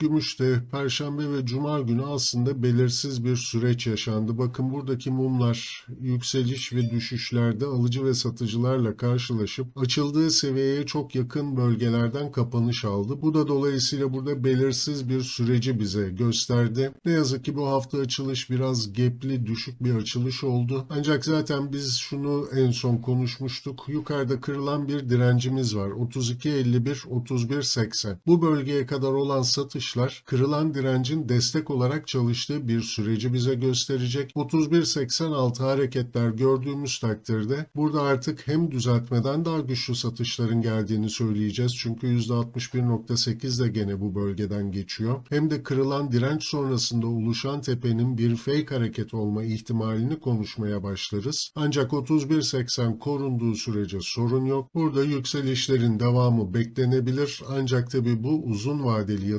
Gümüşte Perşembe ve Cuma günü aslında belirsiz bir süreç yaşandı. Bakın buradaki mumlar yükseliş ve düşüşlerde alıcı ve satıcılarla karşılaşıp açıldığı seviyeye çok yakın bölgelerden kapanış aldı. Bu da dolayısıyla burada belirsiz bir süreci bize gösterdi. Ne yazık ki bu hafta açılış biraz gepli, düşük bir açılış oldu. Ancak zaten biz şunu en son konuşmuştuk. Yukarıda kırılan bir direncimiz var. 32.51, 31.80. Bu bölgeye kadar olan satışlar kırılan direncin destek olarak çalıştığı bir süreci bize gösterecek. 31.86 hareketler gördüğümüz takdirde burada artık hem düzeltmeden daha güçlü satışların geldiğini söyleyeceğiz. Çünkü %61.8 de gene bu bölgeden geçiyor. Hem de kırılan direnç sonrasında oluşan tepenin bir fake hareket olma ihtimalini konuşmaya başlarız. Ancak 31.80 korunduğu sürece sorun yok. Burada yükselişlerin devamı beklenebilir. Ancak tabi bu uzun vadeli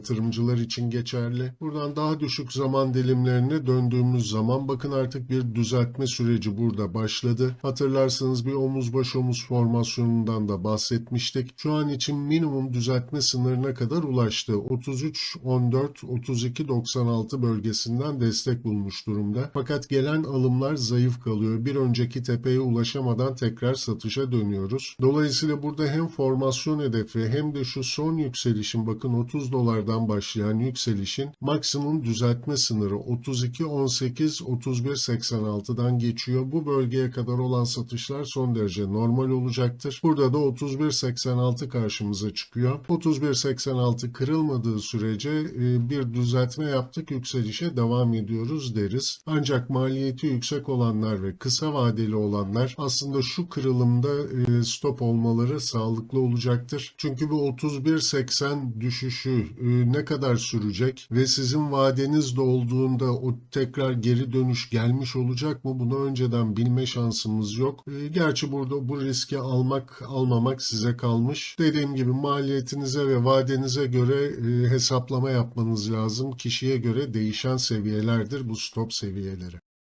yatırımcılar için geçerli. Buradan daha düşük zaman dilimlerine döndüğümüz zaman bakın artık bir düzeltme süreci burada başladı. Hatırlarsanız bir omuz baş omuz formasyonundan da bahsetmiştik. Şu an için minimum düzeltme sınırına kadar ulaştı. 33 14 32 96 bölgesinden destek bulmuş durumda. Fakat gelen alımlar zayıf kalıyor. Bir önceki tepeye ulaşamadan tekrar satışa dönüyoruz. Dolayısıyla burada hem formasyon hedefi hem de şu son yükselişin bakın 30 dolardan başlayan yükselişin maksimum düzeltme sınırı 32 18 31 86'dan geçiyor. Bu bölgeye kadar olan satışlar son derece normal olacaktır. Burada da 31 86 karşımıza çıkıyor. 31 86 kırılmadığı sürece e, bir düzeltme yaptık yükselişe devam ediyoruz deriz. Ancak maliyeti yüksek olanlar ve kısa vadeli olanlar aslında şu kırılımda e, stop olmaları sağlıklı olacaktır. Çünkü bu 31.80 düşüşü e, ne kadar sürecek ve sizin vadeniz dolduğunda o tekrar geri dönüş gelmiş olacak mı? Bunu önceden bilme şansımız yok. E, Gerçi burada bu riski almak almamak size kalmış. Dediğim gibi maliyetinize ve vadenize göre e, hesaplama yapmanız lazım. Kişiye göre değişen seviyelerdir bu stop seviyeleri.